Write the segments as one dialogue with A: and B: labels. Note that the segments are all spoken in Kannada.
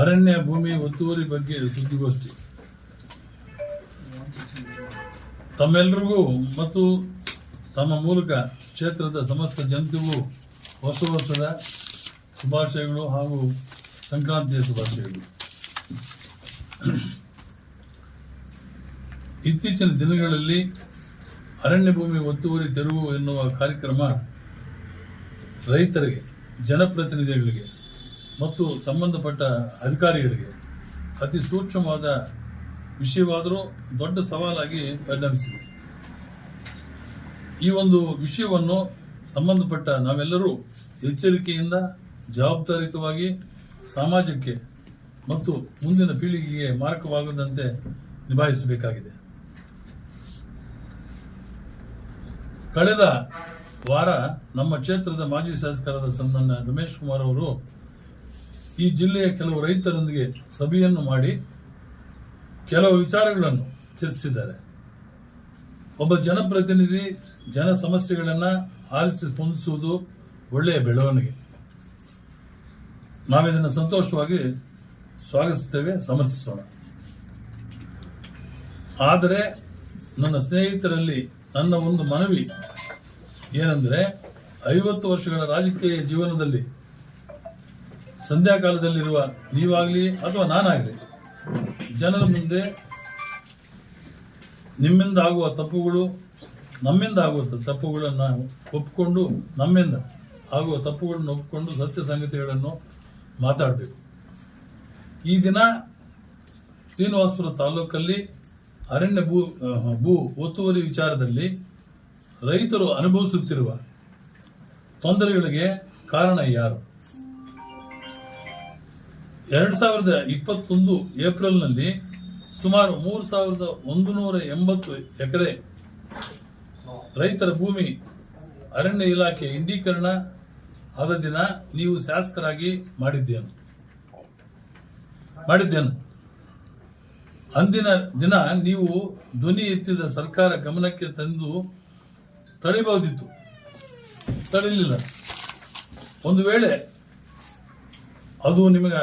A: ಅರಣ್ಯ ಭೂಮಿ ಒತ್ತುವರಿ ಬಗ್ಗೆ ಸುದ್ದಿಗೋಷ್ಠಿ. ತಮ್ಮೆಲ್ಲರಿಗೂ ಮತ್ತು ತಮ್ಮ ಮೂಲಕ ಕ್ಷೇತ್ರದ ಸಮಸ್ತ ಜನತೆಗೂ ಹೊಸ ವರ್ಷದ ಶುಭಾಶಯಗಳು ಹಾಗೂ ಸಂಕ್ರಾಂತಿಯ ಶುಭಾಶಯಗಳು. ಇತ್ತೀಚಿನ ದಿನಗಳಲ್ಲಿ ಅರಣ್ಯ ಭೂಮಿ ಒತ್ತುವರಿ ತೆರವು ಎನ್ನುವ ಕಾರ್ಯಕ್ರಮ ರೈತರಿಗೆ, ಜನಪ್ರತಿನಿಧಿಗಳಿಗೆ ಮತ್ತು ಸಂಬಂಧಪಟ್ಟ ಅಧಿಕಾರಿಗಳಿಗೆ ಅತಿ ಸೂಕ್ಷ್ಮವಾದ ವಿಷಯವಾದರೂ ದೊಡ್ಡ ಸವಾಲಾಗಿ ಪರಿಣಮಿಸಿದೆ. ಈ ಒಂದು ವಿಷಯವನ್ನು ಸಂಬಂಧಪಟ್ಟ ನಾವೆಲ್ಲರೂ ಎಚ್ಚರಿಕೆಯಿಂದ, ಜವಾಬ್ದಾರಿಯುತವಾಗಿ, ಸಮಾಜಕ್ಕೆ ಮತ್ತು ಮುಂದಿನ ಪೀಳಿಗೆಗೆ ಮಾರಕವಾಗದಂತೆ ನಿಭಾಯಿಸಬೇಕಾಗಿದೆ. ಕಳೆದ ವಾರ ನಮ್ಮ ಕ್ಷೇತ್ರದ ಮಾಜಿ ಶಾಸಕರಾದ ಸನ್ಮಾನ್ಯ ರಮೇಶ್ ಕುಮಾರ್ ಅವರು ಈ ಜಿಲ್ಲೆಯ ಕೆಲವು ರೈತರೊಂದಿಗೆ ಸಭೆಯನ್ನು ಮಾಡಿ ಕೆಲವು ವಿಚಾರಗಳನ್ನು ಚರ್ಚಿಸಿದ್ದಾರೆ. ಒಬ್ಬ ಜನಪ್ರತಿನಿಧಿ ಜನ ಸಮಸ್ಯೆಗಳನ್ನು ಆಲಿಸಿ ಸ್ಪಂದಿಸುವುದು ಒಳ್ಳೆಯ ಬೆಳವಣಿಗೆ. ನಾವಿದನ್ನು ಸಂತೋಷವಾಗಿ ಸ್ವಾಗತಿಸುತ್ತೇವೆ, ಸಮರ್ಥಿಸೋಣ. ಆದರೆ ನನ್ನ ಸ್ನೇಹಿತರಲ್ಲಿ ನನ್ನ ಒಂದು ಮನವಿ ಏನೆಂದರೆ, ಐವತ್ತು ವರ್ಷಗಳ ರಾಜಕೀಯ ಜೀವನದಲ್ಲಿ ಸಂಧ್ಯಾಕಾಲದಲ್ಲಿರುವ ನೀವಾಗಲಿ ಅಥವಾ ನಾನಾಗಲಿ, ಜನರ ಮುಂದೆ ನಿಮ್ಮಿಂದ ಆಗುವ ತಪ್ಪುಗಳು, ನಮ್ಮಿಂದ ಆಗುವ ತಪ್ಪುಗಳನ್ನು ಒಪ್ಪಿಕೊಂಡು ನಮ್ಮಿಂದ ಆಗುವ ತಪ್ಪುಗಳನ್ನು ಒಪ್ಪಿಕೊಂಡು ಸತ್ಯ ಸಂಗತಿಗಳನ್ನು ಮಾತಾಡಬೇಕು. ಈ ದಿನ ಶ್ರೀನಿವಾಸಪುರ ತಾಲೂಕಲ್ಲಿ ಅರಣ್ಯ ಭೂ ಭೂ ಒತ್ತುವರಿ ವಿಚಾರದಲ್ಲಿ ರೈತರು ಅನುಭವಿಸುತ್ತಿರುವ ತೊಂದರೆಗಳಿಗೆ ಕಾರಣ ಯಾರು? ಎರಡ್ ಸಾವಿರದ ಇಪ್ಪತ್ತೊಂದು ಏಪ್ರಿಲ್ನಲ್ಲಿ ಸುಮಾರು ಮೂರು ಸಾವಿರದ ಒಂದು ನೂರ ಎಂಬತ್ತು ಎಕರೆ ರೈತರ ಭೂಮಿ ಅರಣ್ಯ ಇಲಾಖೆ ಇಂಡೀಕರಣ ಆದ ದಿನ ನೀವು ಶಾಸಕರಾಗಿ ಮಾಡಿದ್ದೇನು. ಮಾಡಿದ್ದೇನು. ಅಂದಿನ ದಿನ ನೀವು ಧ್ವನಿ ಎತ್ತಿದ ಸರ್ಕಾರ ಗಮನಕ್ಕೆ ತಂದು ತಡೆಯಬಹುದಿತ್ತು ತಡೆಯಲಿಲ್ಲ ಒಂದು ವೇಳೆ ಅದು ನಿಮಗೆ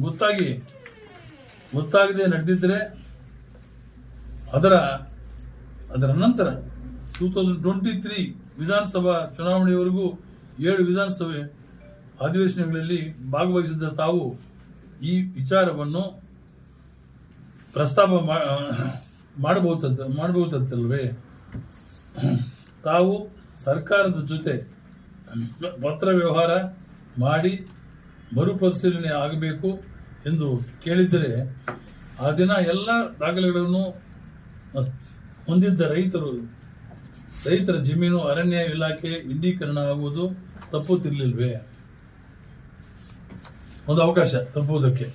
A: ಗೊತ್ತಾಗಿ, ಗೊತ್ತಾಗದೆ ನಡೆದಿದ್ದರೆ ಅದರ ಅದರ ನಂತರ ಟೂ ತೌಸಂಡ್ ಟ್ವೆಂಟಿ ತ್ರೀ ವಿಧಾನಸಭಾ ಚುನಾವಣೆಯವರೆಗೂ ಏಳು ವಿಧಾನಸಭೆ ಅಧಿವೇಶನಗಳಲ್ಲಿ ಭಾಗವಹಿಸಿದ್ದ ತಾವು ಈ ವಿಚಾರವನ್ನು ಪ್ರಸ್ತಾಪ ಮಾಡಬಹುದ ಮಾಡಬಹುದಲ್ವೇ ತಾವು ಸರ್ಕಾರದ ಜೊತೆ ಪತ್ರ ವ್ಯವಹಾರ ಮಾಡಿ ಮರುಪರಿಶೀಲನೆ ಆಗಬೇಕು ಎಂದು ಕೇಳಿದರೆ ಆ ದಿನ ಎಲ್ಲ ದಾಖಲೆಗಳನ್ನು ಹೊಂದಿದ್ದ ರೈತರು, ರೈತರ ಜಮೀನು ಅರಣ್ಯ ಇಲಾಖೆ ಇಂಡೀಕರಣ ಆಗುವುದು ತಪ್ಪುತ್ತಿರಲಿಲ್ವೇ? ಒಂದು ಅವಕಾಶ ತಪ್ಪುವುದಕ್ಕೆ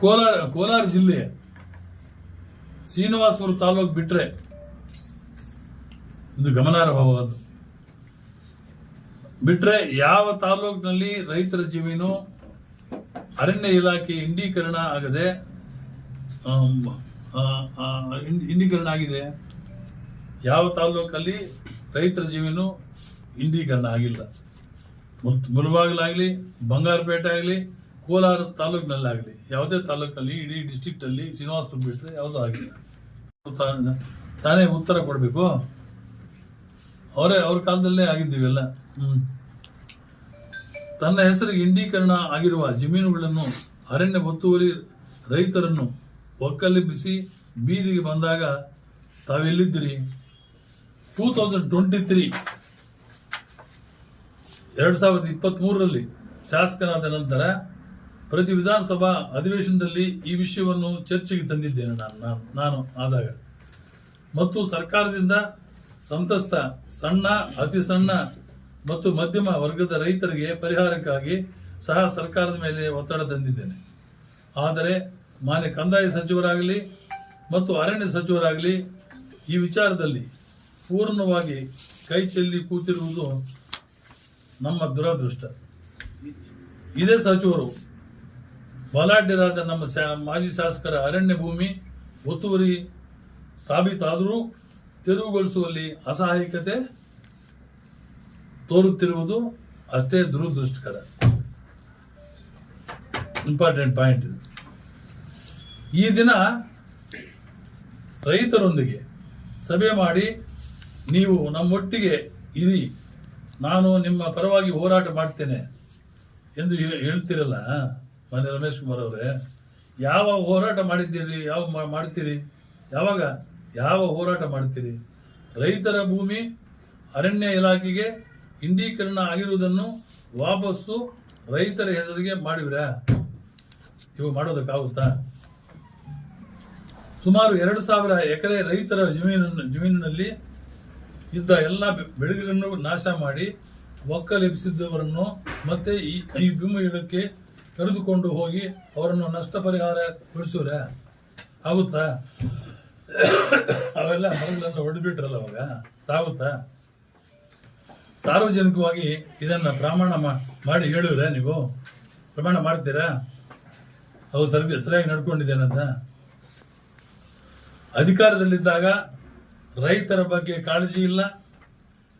A: ಕೋಲಾರ ಕೋಲಾರ ಜಿಲ್ಲೆ, ಶ್ರೀನಿವಾಸಪುರ ತಾಲೂಕು ಬಿಟ್ಟರೆ ಇದು ಗಮನಾರ್ಹವಾದ ಬಿಟ್ರೆ ಯಾವ ತಾಲೂಕಿನಲ್ಲಿ ರೈತರ ಜಮೀನು ಅರಣ್ಯ ಇಲಾಖೆ ಇಂಡೀಕರಣ ಆಗದೆ ಇಂಡೀಕರಣ ಆಗಿದೆ. ಯಾವ ತಾಲೂಕಲ್ಲಿ ರೈತರ ಜಮೀನು ಇಂಡೀಕರಣ ಆಗಿಲ್ಲ. ಮುಳಬಾಗಿಲಾಗಲಿ ಬಂಗಾರಪೇಟೆ ಆಗಲಿ ಕೋಲಾರ ತಾಲೂಕಿನಲ್ಲಾಗಲಿ, ಯಾವುದೇ ತಾಲೂಕಲ್ಲಿ, ಇಡೀ ಡಿಸ್ಟಿಕ್ಟಲ್ಲಿ ಶ್ರೀನಿವಾಸಪುರ ಬಿಟ್ಟರೆ ಯಾವುದೂ ಆಗಿಲ್ಲ. ತಾನೇ ಉತ್ತರ ಕೊಡಬೇಕು. ಅವರೇ, ಅವ್ರ ಕಾಲದಲ್ಲೇ ಆಗಿದ್ದೀವೆಲ್ಲ ತನ್ನ ಹೆಸರಿಗೆ ಇಂಡೀಕರಣ ಆಗಿರುವ ಜಮೀನುಗಳನ್ನು ಅರಣ್ಯ ಒತ್ತುವರಿ ರೈತರನ್ನು ಒಕ್ಕಲೆಬ್ಬಿಸಿ ಬೀದಿಗೆ ಬಂದಾಗ ತಾವೆಲ್ಲಿದ್ದೀರಿ? ಟೂ ತೌಸಂಡ್ ಟ್ವೆಂಟಿ ತ್ರೀ ಎರಡು ಸಾವಿರದ ಇಪ್ಪತ್ತ್ಮೂರರಲ್ಲಿ ಶಾಸಕನಾದ ನಂತರ ಪ್ರತಿ ವಿಧಾನಸಭಾ ಅಧಿವೇಶನದಲ್ಲಿ ಈ ವಿಷಯವನ್ನು ಚರ್ಚೆಗೆ ತಂದಿದ್ದೇನೆ ನಾನು ನಾನು ನಾನು ಆದಾಗ. ಮತ್ತು ಸರ್ಕಾರದಿಂದ ಸಂತಸ್ತ ಸಣ್ಣ, ಅತಿ ಸಣ್ಣ ಮತ್ತು ಮಧ್ಯಮ ವರ್ಗದ ರೈತರಿಗೆ ಪರಿಹಾರಕ್ಕಾಗಿ ಸಹ ಸರ್ಕಾರದ ಮೇಲೆ ಒತ್ತಡ ತಂದಿದ್ದೇನೆ. ಆದರೆ ಮಾನ್ಯ ಕಂದಾಯ ಸಚಿವರಾಗಲಿ ಮತ್ತು ಅರಣ್ಯ ಸಚಿವರಾಗಲಿ ಈ ವಿಚಾರದಲ್ಲಿ ಪೂರ್ಣವಾಗಿ ಕೈ ಚೆಲ್ಲಿ ಕೂತಿರುವುದು ನಮ್ಮ ದುರದೃಷ್ಟ. ಇದೇ ಸಚಿವರು ಬಲಾಢ್ಯರಾದ ನಮ್ಮ ಶಾ- ಮಾಜಿ ಶಾಸಕರ ಅರಣ್ಯ ಭೂಮಿ ಒತ್ತುವರಿ ಸಾಬೀತಾದರೂ ತೆರವುಗೊಳಿಸುವಲ್ಲಿ ಅಸಹಾಯಕತೆ ತೋರುತ್ತಿರುವುದು ಅಷ್ಟೇ ದುರದೃಷ್ಟಕರ. ಇಂಪಾರ್ಟೆಂಟ್ ಪಾಯಿಂಟ್ ಇದು ಈ ದಿನ ರೈತರೊಂದಿಗೆ ಸಭೆ ಮಾಡಿ ನೀವು ನಮ್ಮೊಟ್ಟಿಗೆ ಇರಿ, ನಾನು ನಿಮ್ಮ ಪರವಾಗಿ ಹೋರಾಟ ಮಾಡ್ತೇನೆ ಎಂದು ಹೇಳ್ತಿರಲ್ಲ ಮನೆ ರಮೇಶ್ ಕುಮಾರ್ ಅವರೇ. ಯಾವ ಹೋರಾಟ ಮಾಡಿದ್ದೀರಿ, ಯಾವ ಮಾಡ್ತೀರಿ? ಯಾವಾಗ, ಯಾವ ಹೋರಾಟ ಮಾಡ್ತೀರಿ? ರೈತರ ಭೂಮಿ ಅರಣ್ಯ ಇಲಾಖೆಗೆ ಇಂಡೀಕರಣ ಆಗಿರುವುದನ್ನು ವಾಪಸ್ಸು ರೈತರ ಹೆಸರಿಗೆ ಮಾಡಿವ್ರಾ? ಇವು ಮಾಡೋದಕ್ಕಾಗುತ್ತಾ? ಸುಮಾರು ಎರಡು ಸಾವಿರ ಎಕರೆ ರೈತರ ಜಮೀನನ್ನು ಜಮೀನಿನಲ್ಲಿ ಇದ್ದ ಎಲ್ಲ ಬೆಳೆಗಳನ್ನು ನಾಶ ಮಾಡಿ ಒಕ್ಕಲೆಬ್ಬಿಸಿದ್ದವರನ್ನು ಮತ್ತೆ ಈ ಈ ಭೂಮಿಗಳಿಗೆ ಕರೆದುಕೊಂಡು ಹೋಗಿ ಅವರನ್ನು ನಷ್ಟ ಪರಿಹಾರ ಕೊಡಿಸೋರ ಆಗುತ್ತಾ? ಅವೆಲ್ಲ ಮರಗಳನ್ನು ಹೊಡೆದ್ಬಿಟ್ರಲ್ಲ ಅವಾಗ? ಆಗುತ್ತಾ? ಸಾರ್ವಜನಿಕವಾಗಿ ಇದನ್ನ ಪ್ರಮಾಣ ಮಾಡಿ ಹೇಳಿದ್ರೆ ನೀವು ಪ್ರಮಾಣ ಮಾಡ್ತೀರಾ? ಅವು ಸರಿ ಸರಿಯಾಗಿ ನಡ್ಕೊಂಡಿದ್ದೇನಂತ? ಅಧಿಕಾರದಲ್ಲಿದ್ದಾಗ ರೈತರ ಬಗ್ಗೆ ಕಾಳಜಿ ಇಲ್ಲ,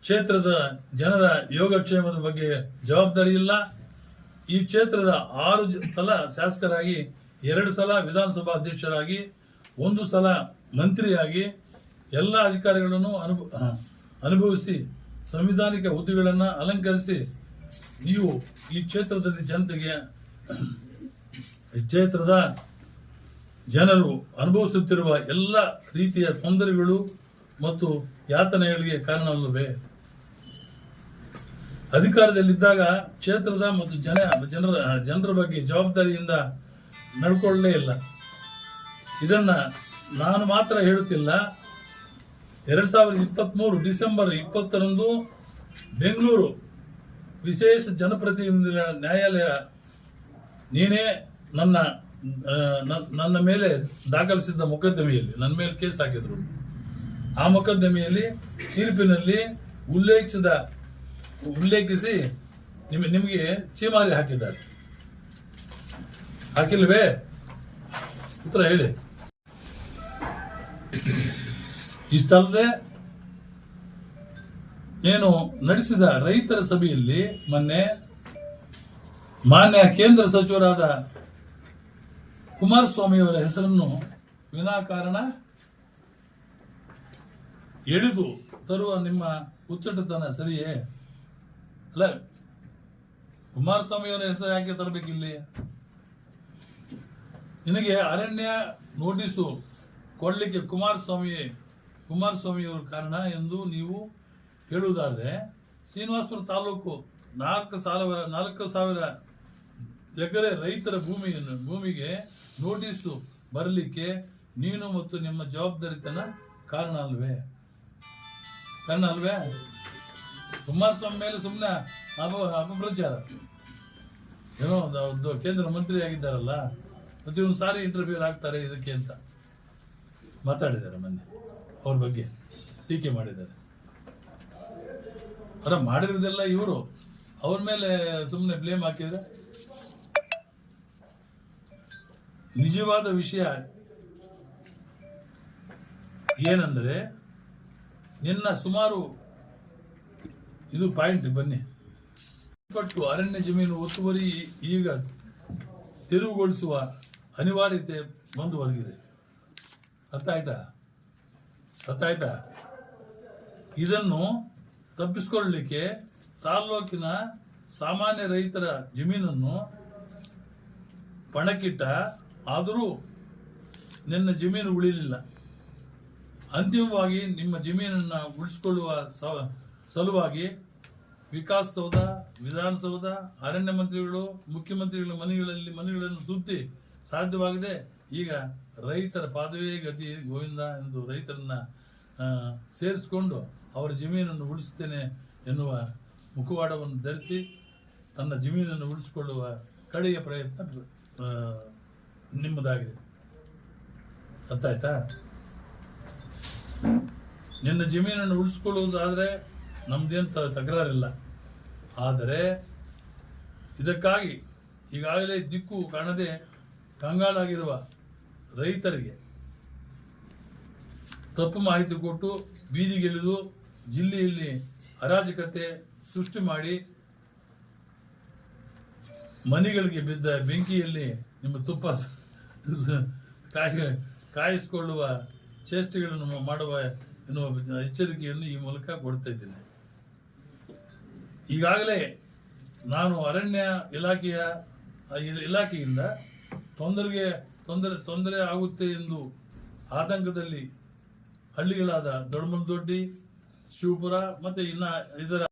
A: ಕ್ಷೇತ್ರದ ಜನರ ಯೋಗಕ್ಷೇಮದ ಬಗ್ಗೆ ಜವಾಬ್ದಾರಿ ಇಲ್ಲ. ಈ ಕ್ಷೇತ್ರದ ಆರು ಸಲ ಶಾಸಕರಾಗಿ, ಎರಡು ಸಲ ವಿಧಾನಸಭಾ ಅಧ್ಯಕ್ಷರಾಗಿ, ಒಂದು ಸಲ ಮಂತ್ರಿಯಾಗಿ ಎಲ್ಲ ಅಧಿಕಾರಿಗಳನ್ನು ಅನುಭವ ಅನುಭವಿಸಿ ಸಂವಿಧಾನಿಕ ಹುದ್ದೆಗಳನ್ನು ಅಲಂಕರಿಸಿ ನೀವು ಈ ಕ್ಷೇತ್ರದಲ್ಲಿ ಜನತೆಗೆ ಕ್ಷೇತ್ರದ ಜನರು ಅನುಭವಿಸುತ್ತಿರುವ ಎಲ್ಲ ರೀತಿಯ ತೊಂದರೆಗಳು ಮತ್ತು ಯಾತನೆಗಳಿಗೆ ಕಾರಣವಲ್ಲವೇ? ಅಧಿಕಾರದಲ್ಲಿದ್ದಾಗ ಕ್ಷೇತ್ರದ ಮತ್ತು ಜನ, ಜನರ ಜನರ ಬಗ್ಗೆ ಜವಾಬ್ದಾರಿಯಿಂದ ನಡ್ಕೊಳ್ಳಲೇ ಇಲ್ಲ. ಇದನ್ನ ನಾನು ಮಾತ್ರ ಹೇಳುತ್ತಿಲ್ಲ. ಎರಡ್ ಸಾವಿರದ ಇಪ್ಪತ್ತ್ಮೂರು ಡಿಸೆಂಬರ್ ಇಪ್ಪತ್ತರಂದು ಬೆಂಗಳೂರು ವಿಶೇಷ ಜನಪ್ರತಿನಿಧಿಗಳ ನ್ಯಾಯಾಲಯ ನೀನೇ ನನ್ನ ನನ್ನ ಮೇಲೆ ದಾಖಲಿಸಿದ್ದ ಮೊಕದ್ದಮೆಯಲ್ಲಿ, ನನ್ನ ಮೇಲೆ ಕೇಸ್ ಹಾಕಿದ್ರು. ಆ ಮೊಕದ್ದಮೆಯಲ್ಲಿ ತೀರ್ಪಿನಲ್ಲಿ ಉಲ್ಲೇಖಿಸಿದ, ಉಲ್ಲೇಖಿಸಿ ನಿಮ್, ನಿಮಗೆ ಚೀಮಾರಿ ಹಾಕಿದ್ದಾರೆ. ಹಾಕಿಲ್ವೇ? ಉತ್ತರ ಹೇಳಿ. ಇಷ್ಟಲ್ಲದೆ ನೀನು ನಡೆಸಿದ ರೈತರ ಸಭೆಯಲ್ಲಿ ಮೊನ್ನೆ ಮಾನ್ಯ ಕೇಂದ್ರ ಸಚಿವರಾದ ಕುಮಾರಸ್ವಾಮಿಯವರ ಹೆಸರನ್ನು ವಿನಾಕಾರಣ ಎಳೆದು ತರುವ ನಿಮ್ಮ ಉಚ್ಚಟತನ ಸರಿಯೇ? ಅಲ್ಲ, ಕುಮಾರಸ್ವಾಮಿಯವರ ಹೆಸರು ಯಾಕೆ ತರಬೇಕಿಲ್ಲಿ? ನಿನಗೆ ಅರಣ್ಯ ನೋಟಿಸು ಕೊಡಲಿಕ್ಕೆ ಕುಮಾರಸ್ವಾಮಿ ಕುಮಾರಸ್ವಾಮಿಯವರು ಕಾರಣ ಎಂದು ನೀವು ಹೇಳುವುದಾದರೆ, ಶ್ರೀನಿವಾಸಪುರ ತಾಲೂಕು ನಾಲ್ಕು ಸಾವಿರ ನಾಲ್ಕು ಸಾವಿರ ಎಕರೆ ರೈತರ ಭೂಮಿಯನ್ನು, ಭೂಮಿಗೆ ನೋಟಿಸು ಬರಲಿಕ್ಕೆ ನೀನು ಮತ್ತು ನಿಮ್ಮ ಜವಾಬ್ದಾರಿತನ ಕಾರಣ ಅಲ್ವೇ? ಕಾರಣ ಅಲ್ವೇ? ಕುಮಾರಸ್ವಾಮಿ ಮೇಲೆ ಸುಮ್ಮನೆ ಅಪ ಅಪಪ್ರಚಾರ ಏನೋ ಒಂದು- ಕೇಂದ್ರ ಮಂತ್ರಿ ಆಗಿದ್ದಾರಲ್ಲ, ಪ್ರತಿಯೊಂದು ಸಾರಿ ಇಂಟರ್ವ್ಯೂ ಆಗ್ತಾರೆ ಇದಕ್ಕೆ ಅಂತ ಮಾತಾಡಿದ್ದಾರೆ ಮೊನ್ನೆ. ಅವ್ರ ಬಗ್ಗೆ ಟೀಕೆ ಮಾಡಿದ್ದಾರೆ. ಅದ ಮಾಡಿರೋದೆಲ್ಲ ಇವರು. ಅವ್ರ ಮೇಲೆ ಸುಮ್ಮನೆ ಬ್ಲೇಮ್ ಹಾಕಿದ್ರೆ? ನಿಜವಾದ ವಿಷಯ ಏನಂದ್ರೆ, ನಿನ್ನ ಸುಮಾರು ಇದು ಪಾಯಿಂಟ್ ಬನ್ನಿ. ಪಟ್ಟು ಅರಣ್ಯ ಜಮೀನು ಒತ್ತುವರಿ ಈಗ ತೆರವುಗೊಳಿಸುವ ಅನಿವಾರ್ಯತೆ ಒದಗಿದೆ. ಅರ್ಥ ಆಯ್ತಾ? ಆಯ್ತಾ ಇದನ್ನು ತಪ್ಪಿಸಿಕೊಳ್ಳಲಿಕ್ಕೆ ತಾಲ್ಲೂಕಿನ ಸಾಮಾನ್ಯ ರೈತರ ಜಮೀನನ್ನು ಪಣಕ್ಕಿಟ್ಟ ಆದರೂ ನಿನ್ನ ಜಮೀನು ಉಳಿಲಿಲ್ಲ. ಅಂತಿಮವಾಗಿ ನಿಮ್ಮ ಜಮೀನನ್ನು ಉಳಿಸಿಕೊಳ್ಳುವ ಸಲುವಾಗಿ ವಿಕಾಸಸೌಧ, ವಿಧಾನಸೌಧ, ಅರಣ್ಯ ಮಂತ್ರಿಗಳು, ಮುಖ್ಯಮಂತ್ರಿಗಳ ಮನೆಗಳಲ್ಲಿ ಮನೆಗಳನ್ನು ಸುತ್ತಿ ಸಾಧ್ಯವಾಗದೆ. ಈಗ ರೈತರ ಪಾದವೇ ಗತಿ ಗೋವಿಂದ ಎಂದು ರೈತರನ್ನ ಸೇರಿಸಿಕೊಂಡು ಅವರ ಜಮೀನನ್ನು ಉಳಿಸುತ್ತೇನೆ ಎನ್ನುವ ಮುಖವಾಡವನ್ನು ಧರಿಸಿ ತನ್ನ ಜಮೀನನ್ನು ಉಳಿಸಿಕೊಳ್ಳುವ ಕಡೆಯ ಪ್ರಯತ್ನ ನಿಮ್ಮದಾಗಿದೆ. ಅರ್ಥ ಆಯ್ತಾ ನಿನ್ನ ಜಮೀನನ್ನು ಉಳಿಸ್ಕೊಳ್ಳುವುದಾದರೆ ನಮ್ದೇನು ತ- ತಕರಾರಿಲ್ಲ. ಆದರೆ ಇದಕ್ಕಾಗಿ ಈಗಾಗಲೇ ದಿಕ್ಕು ಕಾಣದೆ ಕಂಗಾಲಾಗಿರುವ ರೈತರಿಗೆ ತಪ್ಪು ಮಾಹಿತಿ ಕೊಟ್ಟು ಬೀದಿಗಿಳಿದು ಜಿಲ್ಲೆಯಲ್ಲಿ ಅರಾಜಕತೆ ಸೃಷ್ಟಿ ಮಾಡಿ ಮನೆಗಳಿಗೆ ಬಿದ್ದ ಬೆಂಕಿಯಲ್ಲಿ ನಿಮ್ಮ ತುಪ್ಪ ಕಾಯ, ಕಾಯಿಸಿಕೊಳ್ಳುವ ಚೇಷ್ಟೆಗಳನ್ನು ಮಾಡುವ ಎನ್ನುವ ಎಚ್ಚರಿಕೆಯನ್ನು ಈ ಮೂಲಕ ಕೊಡ್ತಾ ಇದ್ದೇನೆ. ಈಗಾಗಲೇ ನಾನು ಅರಣ್ಯ ಇಲಾಖೆಯ, ಇಲಾಖೆಯಿಂದ ತೊಂದರೆಗೆ ತೊಂದರೆ ತೊಂದರೆ ಆಗುತ್ತೆ ಎಂದು ಆತಂಕದಲ್ಲಿ ಹಳ್ಳಿಗಳಾದ ದೊಡ್ಡಮನದೊಡ್ಡಿ ಶಿವಪುರ ಮತ್ತು ಇನ್ನ ಇದರ